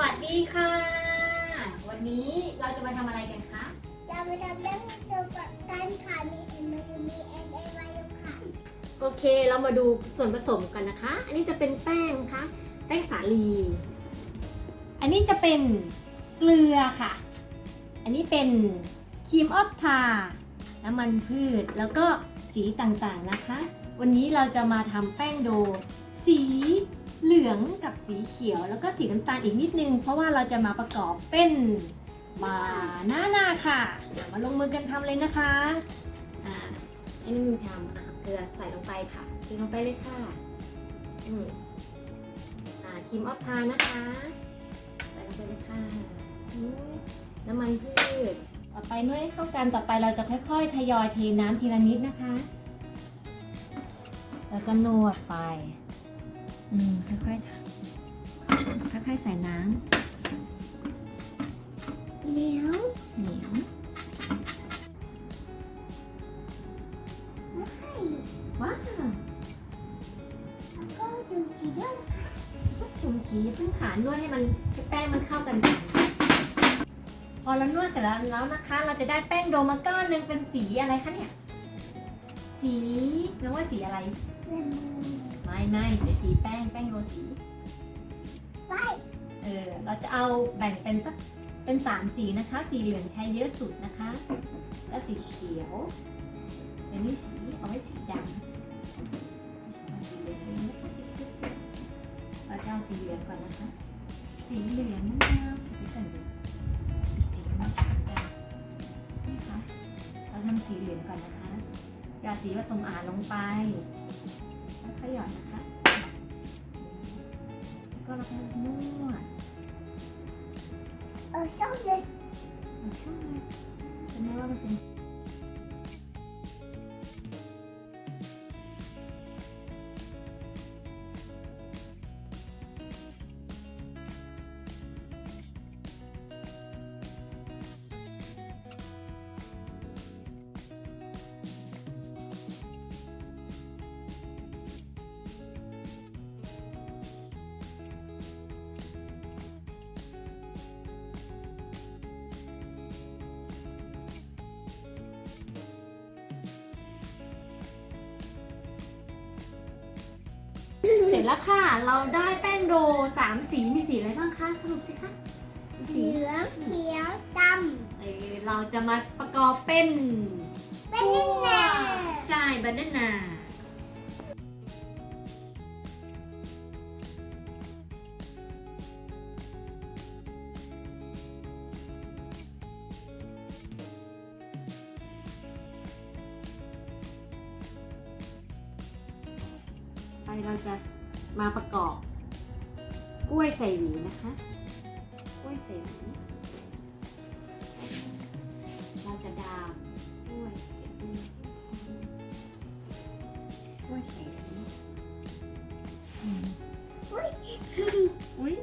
วัสดีค่ะ วันนี้เราจะมาทำอะไรกันคะ เราไปทำเรื่องเกี่ยวกับการขามีเอ็มยูมีเอ็นเอวายุค่ะ โอเค เรามาดูส่วนผสมกันนะคะ อันนี้จะเป็นแป้งนะคะแป้งสาลี อันนี้จะเป็นเกลือค่ะ อันนี้เป็นครีมออฟทา น้ำมันพืช แล้วก็สีต่างๆนะคะ วันนี้เราจะมาทำแป้งโด สีเห ลืองกับสีเขียวแล้วก็สีน้ำตาลอีกนิดนึง เพราะว่าเราจะมาประกอบเป็นบานาน่าค่ะ มาลงมือกันทำเลยนะคะอ่าให้น้องมิวทำอะเกลือใส่ลงไปค่ะเทลงไปเลยค่ะอืมอ่าครีมออฟทานะคะ ใส่ลงไปเลยค่ะน้ำมันพืชต่อไปนวดให้เข้ากันต่อไปเราจะค่อยๆ ทยอยเทน้ำทีละนิดนะคะ แล้วก็นวดไป อืมค่อยๆค่อยๆใส่น้เหนียวำเหนียวว้าวแล้วก็ชูชีด้วยถุงสีเพิ่งขานวดให้มันให้แป้งมันเข้ากันก่อนพอเรานวดเสร็จแล้วแล้วนะคะ เราจะได้แป้งโดมาก้อนหนึงเป็นสีอะไรคะเนี่ย สีน้องว่าสีอะไรเงินไม่ไม่สีสีแป้งแป้งโร สีไปเออเราจะเอาแบ่งเป็นสักเป็นสามสีนะคะ สีเหลืองใช้เยอะสุดนะคะ แล้วสีเขียวอันนี้สีเอาไว้สีดำเอาสีเหลืองเลยนะคะเราจะเอาสีเหลืองก่อนนะคะ สีเหลืองมะนาวเดี๋ยวก่อนดูสีไม่ชัดกันนะคะเราทำสีเหลืองก่อนนะคะหยอดสีผสมอาหารลงไปแล้วก็หยอดนะคะ ก็เราก็นวดเออส้มเร็จแล้วค่ะ เราได้แป้งโดสามสีมีสีอะไรบ้างคะสรุปสิคะมีเหสีลืองเขียวดเออเราจะมาประกอบเป็นำเป็นนี่แน่ใช่บานาน่าไปเราจะ มาประกอบ กล้วยใส่หวีนะคะ กล้วยใส่หวีเราจะดามกล้วยใส่หวีกล้วยใส่หวีอืมอุ้ยอุ้ย